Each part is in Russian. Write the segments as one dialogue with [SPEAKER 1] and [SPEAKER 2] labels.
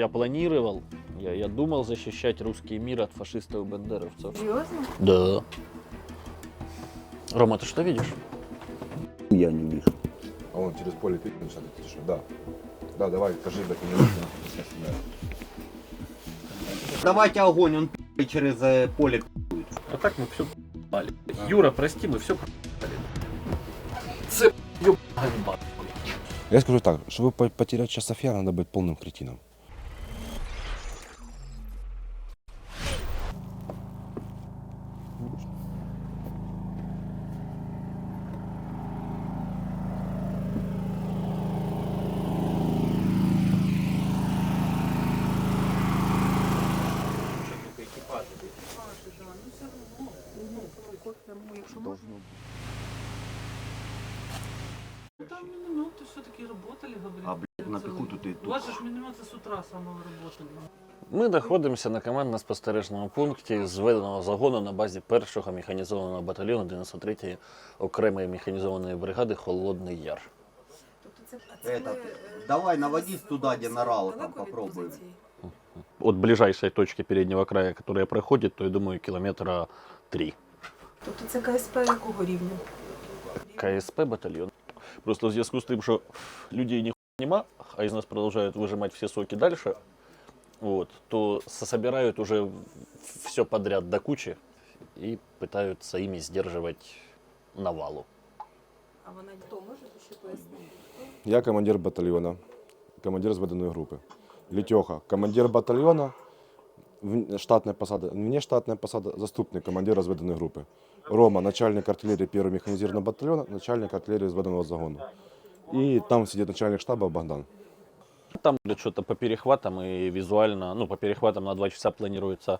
[SPEAKER 1] Я планировал, я, я думал защищать русский мир от фашистов и бандеровцев.
[SPEAKER 2] Серьезно?
[SPEAKER 1] Да. Рома, ты что видишь?
[SPEAKER 3] Я не вижу.
[SPEAKER 4] А он через поле что ты что? Да. Да, давай, кажи, блядь, мне нужно.
[SPEAKER 3] Давайте огонь, он пи***й через э, поле.
[SPEAKER 1] А так мы все пали. Юра, прости, мы все пали. Це ёб ганьба.
[SPEAKER 4] Я скажу так, чтобы по- потерять сейчас София, надо быть полным кретином.
[SPEAKER 5] Там минометы все-таки работали, говорят.
[SPEAKER 3] А, блядь, на пехоту ты
[SPEAKER 5] У вас же ж минометы с утра самого работали.
[SPEAKER 1] Ми знаходимося на командно-спостережному пункті зведеного загону на базі першого механізованого батальйону 93-ї окремої механізованої бригади Холодний Яр.
[SPEAKER 3] Этот, давай наводись туда, где нарал, там попробуем.
[SPEAKER 1] От ближайшей точки переднього краю, яка проходить, то я думаю, кілометра 3.
[SPEAKER 2] Тобто це КСП якого рівня?
[SPEAKER 1] КСП батальйон. Просто в зв'язку з тим, що людей ніхуя нема, а із нас продовжують вижимати всі соки далі, вот, то собирают уже все подряд до кучи и пытаются ими сдерживать навалу.
[SPEAKER 2] А вона хто може ще пояснити?
[SPEAKER 4] Я командир батальона, командир зведеної групи. Летеха, командир батальйона, в- штатная посада, внештатная посада, заступник командира зведеної групи. Рома, начальник артиллерии первого механизированного батальона, начальник артиллерии зведеного загону. И там сидит начальник штаба Богдан.
[SPEAKER 1] Там будет что-то по перехватам и визуально, ну, по перехватам на 2 часа планируется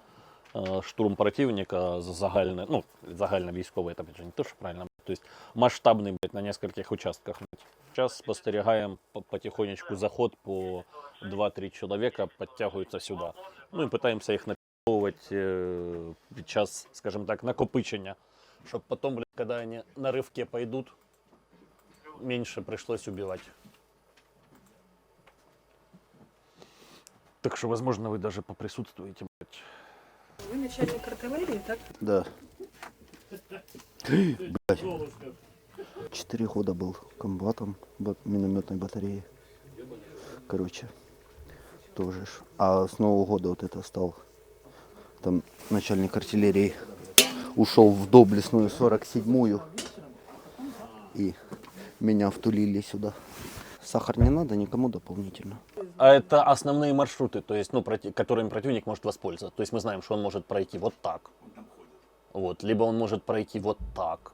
[SPEAKER 1] э, штурм противника загальный, ну, загально військовый, это опять же не то, что правильно, то есть масштабный, блядь, на нескольких участках. блядь. Сейчас спостерегаем по- потихонечку заход по 2-3 человека, подтягиваются сюда. Ну и пытаемся их напитывать э, під час, скажем так, накопичення, чтобы потом, блядь, когда они на рывке пойдут, меньше пришлось убивать. Так что, возможно, вы даже поприсутствуете. блядь.
[SPEAKER 2] Ви начальник артилерії, так?
[SPEAKER 3] Да. Блядь. Четыре года был комбатом ба- минометной батареи. Короче, тоже. А с Нового года вот это стал там начальник артиллерии. Ушел в доблестную 47-ю. И меня втулили сюда. Сахар не надо никому дополнительно.
[SPEAKER 1] А это основные маршруты, то есть, ну, проти- которыми противник может воспользоваться. То есть мы знаем, что он может пройти вот так. Вот. Либо он может пройти вот так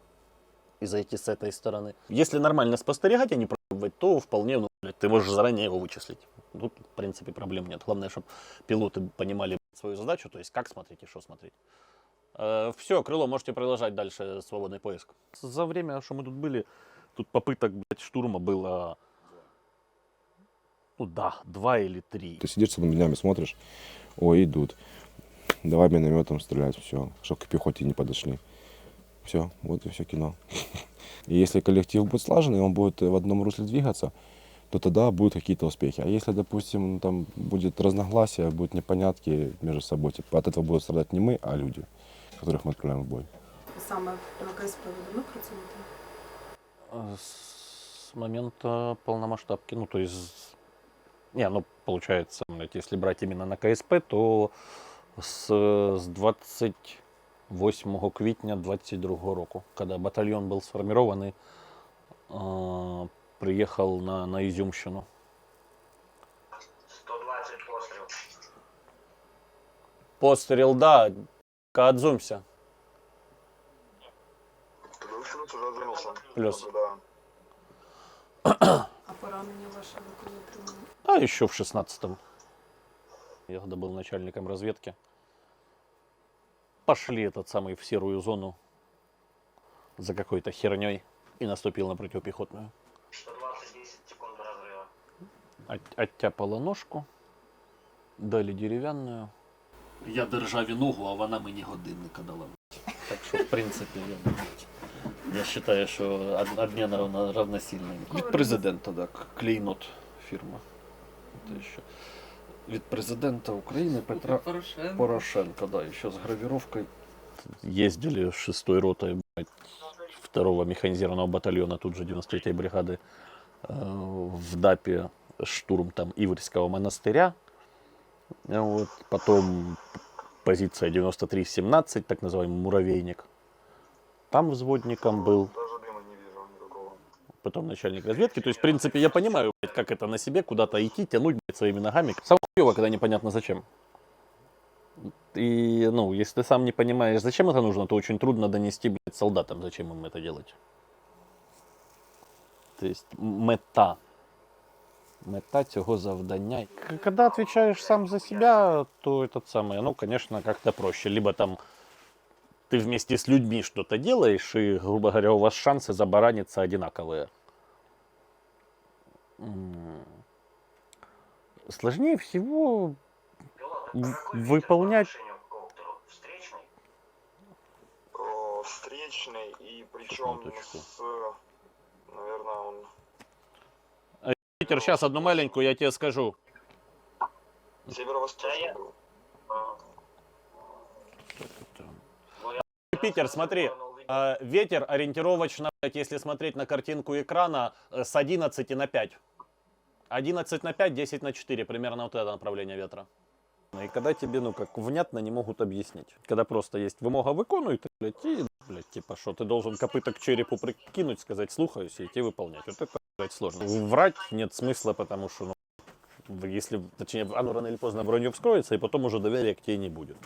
[SPEAKER 1] и зайти с этой стороны. Если нормально спостерегать, а пробовать, то вполне ну, блядь, ты можешь заранее его вычислить. Тут, в принципе, проблем нет. Главное, чтобы пилоты понимали свою задачу, то есть как смотреть и что смотреть. все, крыло, можете продолжать дальше свободный поиск. За время, что мы тут были, тут попыток блядь, штурма было, ну да, два или три.
[SPEAKER 4] Ты сидишь целыми днями, смотришь, ой, идут. Давай минометом стрелять, все, чтобы к пехоте не подошли. Все, вот и все кино. И если коллектив будет слаженный, он будет в одном русле двигаться, то тогда будут какие-то успехи. А если, допустим, там будет разногласие, будут непонятки между собой, типа, от этого будут страдать не мы, а люди, которых мы отправляем в бой.
[SPEAKER 2] Саме на КСП ви давно працюєте?
[SPEAKER 1] С момента полномасштабки, ну то есть, не, ну получается, если брать именно на КСП, то с, с 28 квітня 22 року, когда батальон был сформированный, а, приехал на, на Изюмщину.
[SPEAKER 6] 120 постріл.
[SPEAKER 1] Пострел, да, отзумься.
[SPEAKER 6] Плюс. Да.
[SPEAKER 2] А поранення ваше ви коли отримали?
[SPEAKER 1] А еще в 16-м. Я когда был начальником разведки Пошли этот самый в серую зону за какой-то херней и наступил на противопехотную.
[SPEAKER 6] 120 10 секунд до разрыва.
[SPEAKER 1] От- оттяпала ножку, дали деревянную. Я державі ногу, а вона мені годинника дала. Так що, в принципі, я, я вважаю, що об- обмін равно, равносильний. Від президента, так. Клейнот фірма. Те, що. Від президента України Петра
[SPEAKER 5] Порошенко.
[SPEAKER 1] Порошенко, да, еще с гравировкой. Ездили с шестой ротой второго механизированного батальона, тут же 93-й бригады, в ДАПе штурм там Иврского монастыря. Вот, потом позиция 93-17, так называемый муравейник. Там взводником был.
[SPEAKER 6] Даже дыма не вижу никакого.
[SPEAKER 1] Потом начальник разведки. То есть, в принципе, я понимаю, блядь, как это на себе куда-то идти, тянуть блядь, своими ногами. Сам хуево, когда непонятно зачем. И, ну, если ты сам не понимаешь, зачем это нужно, то очень трудно донести, блядь, солдатам, зачем им это делать. То есть, мета. Мета цього завдання. Когда отвечаешь сам за себя, то этот самый, ну, конечно, как-то проще. Либо там ты вместе с людьми что-то делаешь, и, грубо говоря, у вас шансы забараниться одинаковые. Сложнее всего
[SPEAKER 6] а какой
[SPEAKER 1] выполнять-?
[SPEAKER 6] Встречный?
[SPEAKER 7] Встречный и причем с, наверное, он
[SPEAKER 1] Питер, сейчас одну маленькую я тебе скажу.
[SPEAKER 7] северо-восточный был.
[SPEAKER 6] Ну,
[SPEAKER 1] Питер, смотри, а, ветер ориентировочно, если смотреть на картинку экрана, э, с 11 на 5. 11 на 5, 10 на 4, примерно вот это направление ветра. И когда тебе, ну, как внятно не могут объяснить. Когда просто есть вымога выконуй, ты, блядь, и, блядь, типа, что ты должен копыта к черепу прикинуть, сказать, слухаюсь, и идти выполнять. Вот это, блядь, сложно. Врать нет смысла, потому что, ну, если, точнее, оно рано или поздно вранье вскроется, и потом уже доверия к тебе не будет.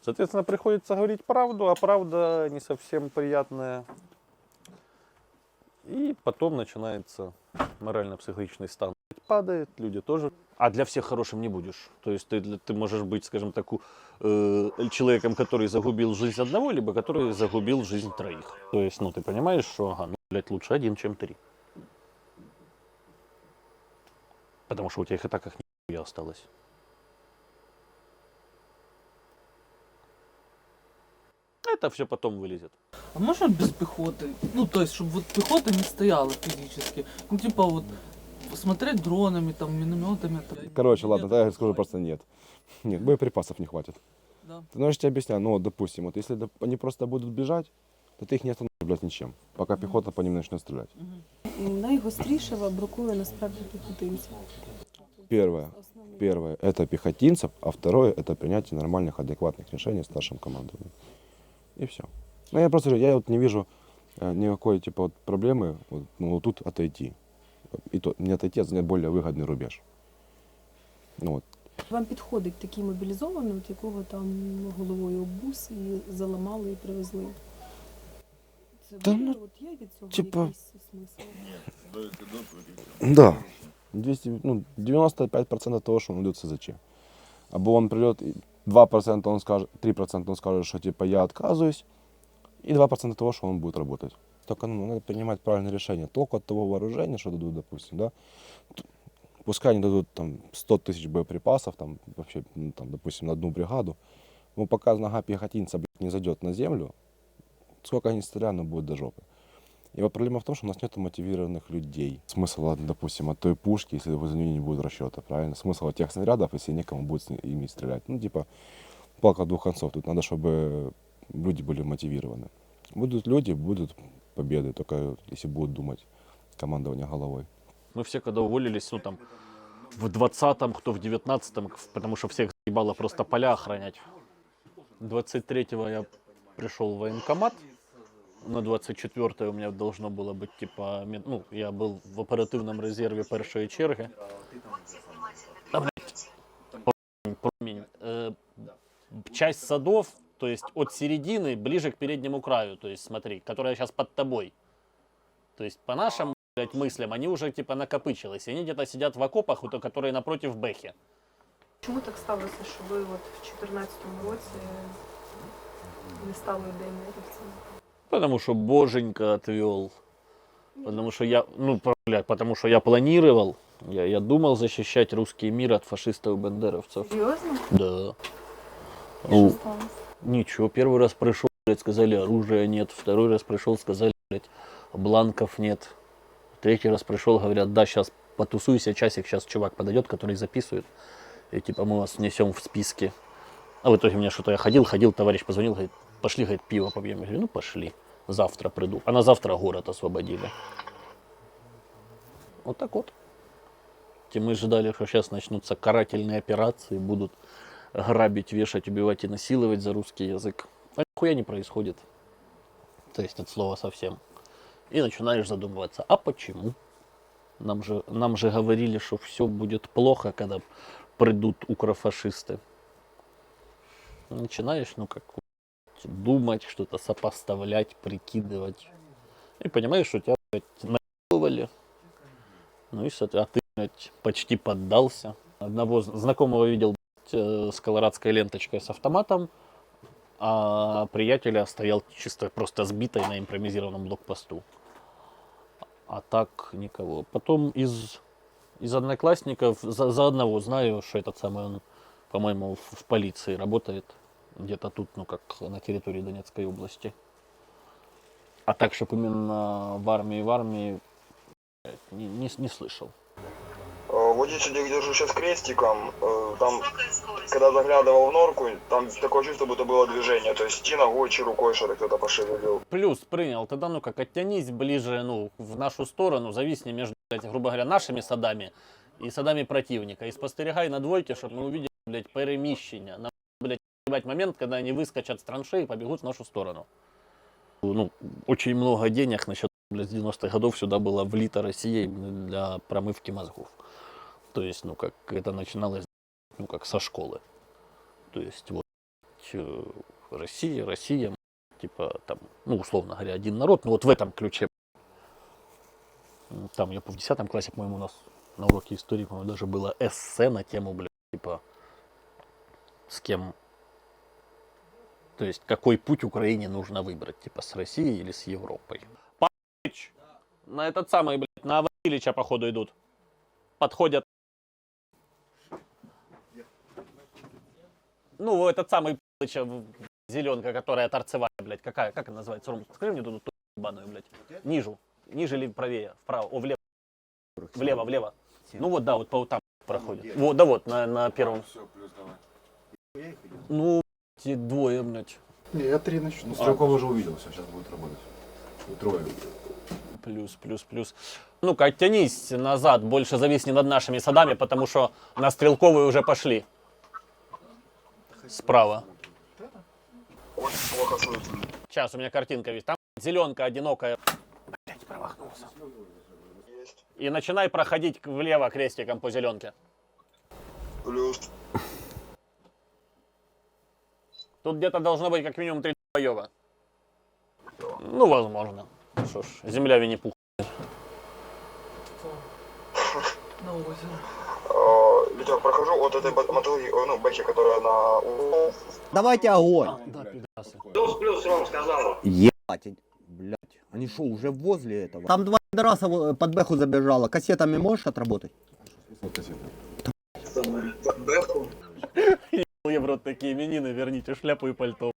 [SPEAKER 1] Соответственно, приходится говорить правду, а правда не совсем приятная. И потом начинается морально-психологичный стан. Падает, люди тоже. А для всех хорошим не будешь. То есть ты, ты можешь быть, скажем так, э, человеком, который загубил жизнь одного, либо который загубил жизнь троих. То есть, ну, ты понимаешь, что, ага, ну, блядь, лучше один, чем три. Потому что у тебя их и так их нихуя осталось. Это все потом вылезет.
[SPEAKER 5] А можно без пехоты? Ну, то есть, чтобы вот пехота не стояла физически. Ну, типа вот смотреть дронами, там, минометами. там.
[SPEAKER 4] Короче, ладно,
[SPEAKER 5] Нет,
[SPEAKER 4] тогда я
[SPEAKER 5] такого
[SPEAKER 4] скажу просто нет. Нет, боеприпасов не хватит.
[SPEAKER 5] Да.
[SPEAKER 4] Ты знаешь, я тебе объясняю, ну, вот, допустим, вот если доп- они просто будут бежать, то ты их не остановишь, блядь, ничем, пока пехота по ним начнет стрелять.
[SPEAKER 5] Мгм.
[SPEAKER 2] Найгостріше бракує насправді піхотинців.
[SPEAKER 4] Первое,
[SPEAKER 2] Основний.
[SPEAKER 4] первое – это пехотинцев, а второе – это принятие нормальных, адекватных решений старшим командованием. И все. Ну, я просто говорю, я вот не вижу э, никакой, типа, вот проблемы, вот, ну, вот тут отойти. И то, не отойти, а занять более выгодный рубеж. Ну, вот,
[SPEAKER 2] Вам підходить такий мобілізований, от якого там головою об бус і заламали і привезли. Це
[SPEAKER 4] Та
[SPEAKER 2] буде,
[SPEAKER 4] ну,
[SPEAKER 2] от є від цього
[SPEAKER 4] типа-
[SPEAKER 2] якийсь смисл?
[SPEAKER 4] Да. 200, ну, 95% того, что он идет в СЗЧ. Або он придет, и 2% он скажет, 3% он скажет, что типа я отказываюсь, и 2% того, что он будет работать. Только ну, надо принимать правильное решение. Только от того вооружения, что дадут, допустим, да, пускай они дадут там 100 тысяч боеприпасов, там вообще, ну, там, допустим, на одну бригаду, но пока нога пехотинца блядь, не зайдет на землю, сколько они стреляют, оно будет до жопы. И вот проблема в том, что у нас нет мотивированных людей. Смысл, допустим, от той пушки, если возле нее не будет расчета, правильно? Смысл от тех снарядов, если некому будет ими стрелять. Ну, типа, палка двух концов. Тут надо, чтобы люди были мотивированы. Будут люди, будут победы, только если будут думать командование головой.
[SPEAKER 1] Мы все, когда уволились, ну там, в 20-м, кто в 19-м, потому что всех заебало просто поля охранять. 23-го я пришел в военкомат, на 24 у меня должно было быть, типа, мен- ну, я был в оперативном резерве першої черги. Да, блядь, промень, промень. Э, часть садов, то есть от середины ближе к переднему краю, то есть смотри, которая сейчас под тобой. То есть по нашим блядь, мыслям, они уже типа накопычились. И они где-то сидят в окопах, вот, которые напротив Бэхи.
[SPEAKER 2] Чому так сталося, що ви от в 2014 році не стали ДНРівцем?
[SPEAKER 1] Потому что Боженька отвел. Потому что я, ну, блядь, потому что я планировал, я, я думал защищать русский мир от фашистов и бандеровцев.
[SPEAKER 2] Серйозно?
[SPEAKER 1] Да. Ну, ничего, первый раз пришел, блядь, сказали, оружия нет. Второй раз пришел, сказали, блядь, бланков нет. Третий раз пришел, говорят, да, сейчас потусуйся часик, сейчас чувак подойдет, который записывает. И типа мы вас внесем в списки. А в итоге мне что-то я ходил, ходил, товарищ позвонил, говорит, пошли, говорит, пиво попьем. Я говорю, ну пошли, завтра приду. А на завтра город освободили. Вот так вот. И мы ждали, что сейчас начнутся карательные операции, будут грабить, вешать, убивать и насиловать за русский язык. А нихуя не происходит. То есть от слова совсем. И начинаешь задумываться, а почему? Нам же, нам же говорили, что все будет плохо, когда придут укрофашисты. Начинаешь, ну как, думать, что-то сопоставлять, прикидывать. И понимаешь, что тебя наебывали. Ну и, а ты блядь, почти поддался. Одного знакомого видел блядь, э, с колорадской ленточкой с автоматом, а приятеля стоял чисто просто сбитой на импровизированном блокпосту. А так никого. Потом из, из одноклассников за, за одного знаю, что этот самый он, по-моему, в, в полиции работает. Где-то тут, ну как на территории Донецкой области. А так, чтобы именно в армии, в армии, не, не, не слышал.
[SPEAKER 7] Э, я держу сейчас крестиком, э, там, когда заглядывал в норку, там такое чувство, будто было движение. То есть идти ногой, чи рукой что-то кто-то пошевелил.
[SPEAKER 1] Плюс принял, тогда ну как оттянись ближе, ну, в нашу сторону, зависни между, блядь, грубо говоря, нашими садами и садами противника. И спостерегай на двойке, чтобы мы увидели, блядь, перемещение. Нам, блядь, момент, когда они выскочат с траншеи и побегут в нашу сторону. Ну, очень много денег насчет, блядь, с 90-х годов сюда было влито Россией для промывки мозгов. То есть, ну, как это начиналось, ну, как со школы. То есть, вот, Россия, Россия, типа там, ну, условно говоря, один народ, но вот в этом ключе. Там я в 10 классе, по-моему, у нас на уроке истории, по-моему, даже было эссе на тему, блядь, типа, с кем, то есть, какой путь Украине нужно выбрать, типа, с Россией или с Европой. Павлович, на этот самый, блядь, на Васильича, походу, идут. Подходят. Ну, этот самый Павловича, зеленка, которая торцевая, блядь, какая, как она называется, Ром, скажи мне тут ебаную, блядь, нижу, ниже или правее, вправо, о, влево, влево, влево. Ну вот, да, вот по там проходит. Вот, да вот, на, на первом. Ну, эти двое, блядь,
[SPEAKER 8] Не, я три начну.
[SPEAKER 9] Ну, Стрелков уже увидел, все, сейчас будет работать. Трое.
[SPEAKER 1] плюс, плюс, плюс. Ну-ка, оттянись назад, больше зависни над нашими садами, потому что на стрелковые уже пошли. Справа.
[SPEAKER 7] Очень плохо слышно.
[SPEAKER 1] Сейчас у меня картинка есть. Там зеленка одинокая. Блять, промахнулся. И начинай проходить влево крестиком по зеленке.
[SPEAKER 7] Плюс.
[SPEAKER 1] Тут где-то должно быть как минимум три боева. Ну, возможно. Что ж, земля Винни-Пух.
[SPEAKER 5] На озеро.
[SPEAKER 7] Э, Витек, прохожу от этой о, ну, бэхи, которая на.
[SPEAKER 3] Давайте огонь.
[SPEAKER 1] Да, пидорасы.
[SPEAKER 6] Плюс, плюс, Ром сказал.
[SPEAKER 3] Ебать, блядь. Они что, уже возле этого? Там два пидораса во- под бэху забежало. Кассетами можешь отработать?
[SPEAKER 7] Бэху.
[SPEAKER 1] Я в рот такие именины, верните шляпу и пальто.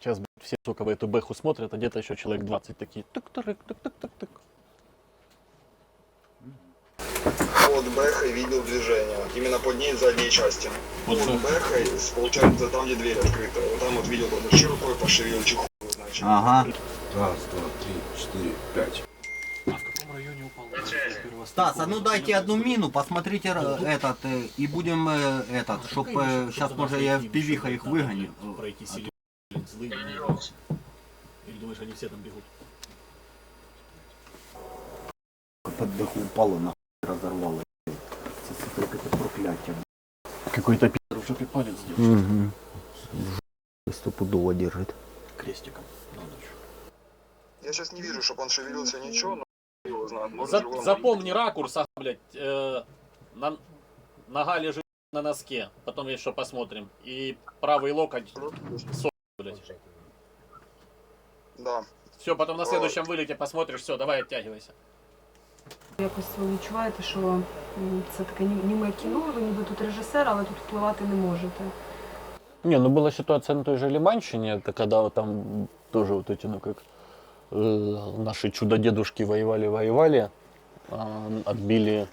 [SPEAKER 1] Сейчас блядь, все, сука, в эту бэху смотрят, а где-то еще человек 20 такие. Тык-тырык, тык-тык-тык-тык.
[SPEAKER 7] Под бэхой видел движение. Именно под ней задней части.
[SPEAKER 1] Под
[SPEAKER 7] Под
[SPEAKER 1] бэхой.
[SPEAKER 7] получается, там, где дверь открыта. Вот там вот видел, вот, чи рукой пошевелил, хуй, значит.
[SPEAKER 3] Ага.
[SPEAKER 9] Раз, два, три, четыре, пять.
[SPEAKER 3] Стас, а ну дайте одну мину, посмотрите э, этот, э, и будем э, этот, чтоб сейчас может я в пивиха их выгоню.
[SPEAKER 1] Пройти сильно, злые Или думаешь, они все там бегут?
[SPEAKER 3] Под бэху упало, нахуй разорвало. Это проклятие.
[SPEAKER 1] Какой-то пидор в жопе палец держит.
[SPEAKER 3] Угу. Стопудово держит.
[SPEAKER 1] Крестиком. Надо еще.
[SPEAKER 7] Я сейчас не вижу, чтобы он шевелился, ничего, но
[SPEAKER 1] За-
[SPEAKER 7] живой
[SPEAKER 1] запомни ракурс, а, блядь, э, на- нога лежит на носке, потом еще посмотрим. И правый локоть,
[SPEAKER 7] может.
[SPEAKER 1] блядь.
[SPEAKER 7] Да.
[SPEAKER 1] Все, потом на следующем вылете посмотришь, все, давай оттягивайся.
[SPEAKER 2] Якось ви відчуваєте, що м, це таке ні- німе кіно, ви ніби тут режисер, але тут впливати не можете.
[SPEAKER 1] Не, ну была ситуация на той же Лиманщине, это когда вот там тоже вот эти, ну как, Э, Наши чудо-дедушки воевали-воевали, а, отбили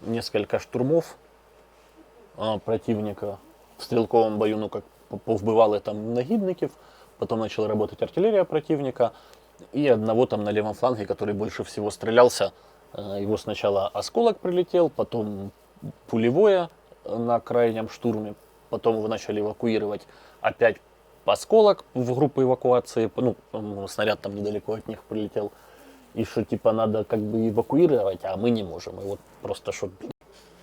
[SPEAKER 1] несколько штурмов а, противника в стрелковом бою, ну как по- повбивали там нагидников, потом начала работать артиллерия противника, и одного там на левом фланге, который больше всего стрелялся, э, его сначала осколок прилетел, потом пулевое на крайнем штурме, потом его начали эвакуировать опять осколок в группу эвакуации, ну, снаряд там недалеко от них прилетел, и что типа надо как бы эвакуировать, а мы не можем, и вот просто что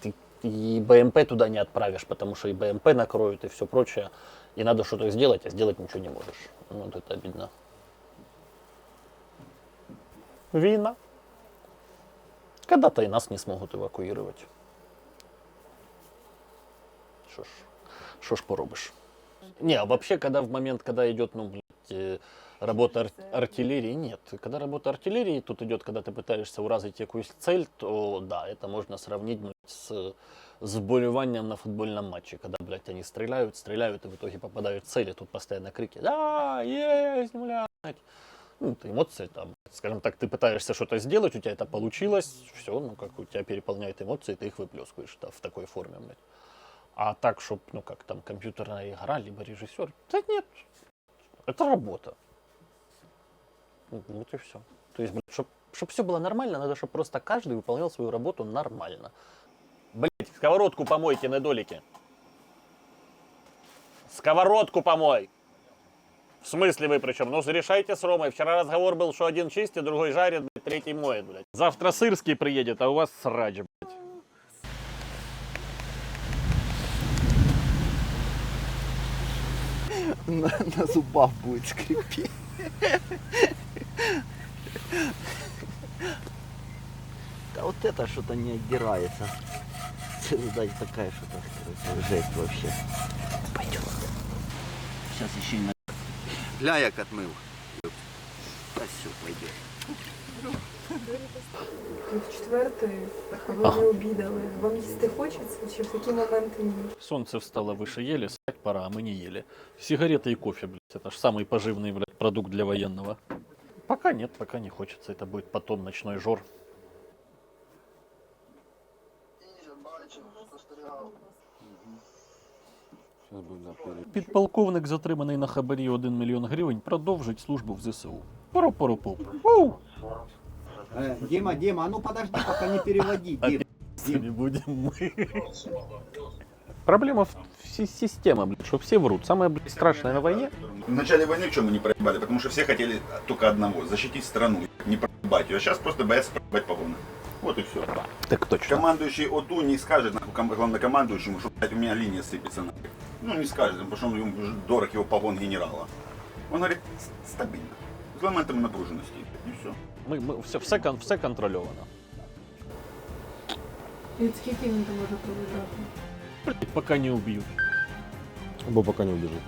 [SPEAKER 1] ты и БМП туда не отправишь, потому что и БМП накроют и все прочее, и надо что-то сделать, а сделать ничего не можешь. Ну, Вот это обидно. Війна. Когда-то и нас не смогут эвакуировать. Что ж, что ж поробишь. Не, а вообще, когда в момент, когда идет, ну, блядь, э, работа ар- артиллерии, нет. Когда работа артиллерии, тут идет, когда ты пытаешься уразить якусь цель, то да, это можно сравнить блядь, с заболеванием на футбольном матче, когда, блядь, они стреляют, стреляют и в итоге попадают в цель, и тут постоянно крики «Да, есть, блядь!» Ну, это эмоции, там, скажем так, ты пытаешься что-то сделать, у тебя это получилось, все, ну, как у тебя переполняют эмоции, ты их выплескиваешь да, в такой форме, блядь. А так, чтобы, ну, как там, компьютерная игра, либо режиссер, да нет, это работа. Ну, Вот и все. То есть, чтобы все было нормально, надо, чтобы просто каждый выполнял свою работу нормально. Блять, сковородку помойте на долике. Сковородку помой. В смысле вы причем? Ну, решайте с Ромой. Вчера разговор был, что один чистит, другой жарит, блядь, третий моет, блядь. Завтра Сырский приедет, а у вас срач.
[SPEAKER 3] На, на зубах будет скрипеть. Да вот это что-то не отдирается. Да, такая что-то жесть вообще. Пойдем. Сейчас еще на... Гля, як отмыл. Да все, пойдет.
[SPEAKER 2] Четвертої, а ви не обідали. Вам їсти хочеться, чи в такі моменти ні?
[SPEAKER 1] Солнце встало выше ели, спать пора, а мы не ели. Сигареты и кофе, блядь, это ж самый поживный, блядь, продукт для военного. Пока нет, пока не хочется, это будет потом ночной жор.
[SPEAKER 4] Сейчас будет, да, пере-
[SPEAKER 1] Підполковник, затриманий на хабарі 1 мільйон гривень, продовжить службу в ЗСУ. Поро-поро-поп. Оу!
[SPEAKER 8] Э, Дима, Дима, а ну подожди, пока не переводи. Дим.
[SPEAKER 1] Не будем мы. Проблема в си- система, блядь, что все врут. Самое, блядь, страшное на войне
[SPEAKER 10] В начале войны что мы не проебали? Потому что все хотели только одного – защитить страну, не проебать ее. А сейчас просто боятся проебать погоны. Вот и все.
[SPEAKER 1] Так точно.
[SPEAKER 10] Командующий ОТУ не скажет нахуй, ком- главнокомандующему, что блядь, у меня линия сыпется нахуй. Ну не скажет, потому что он ему дорог его погон генерала. Он говорит, «С- стабильно С моментом напруженности. И все.
[SPEAKER 1] Ми, ми, все, все, кон- все контрольовано.
[SPEAKER 2] І скільки він там може пролежати?
[SPEAKER 1] Блядь, пока не убьют.
[SPEAKER 4] Або пока не убежит.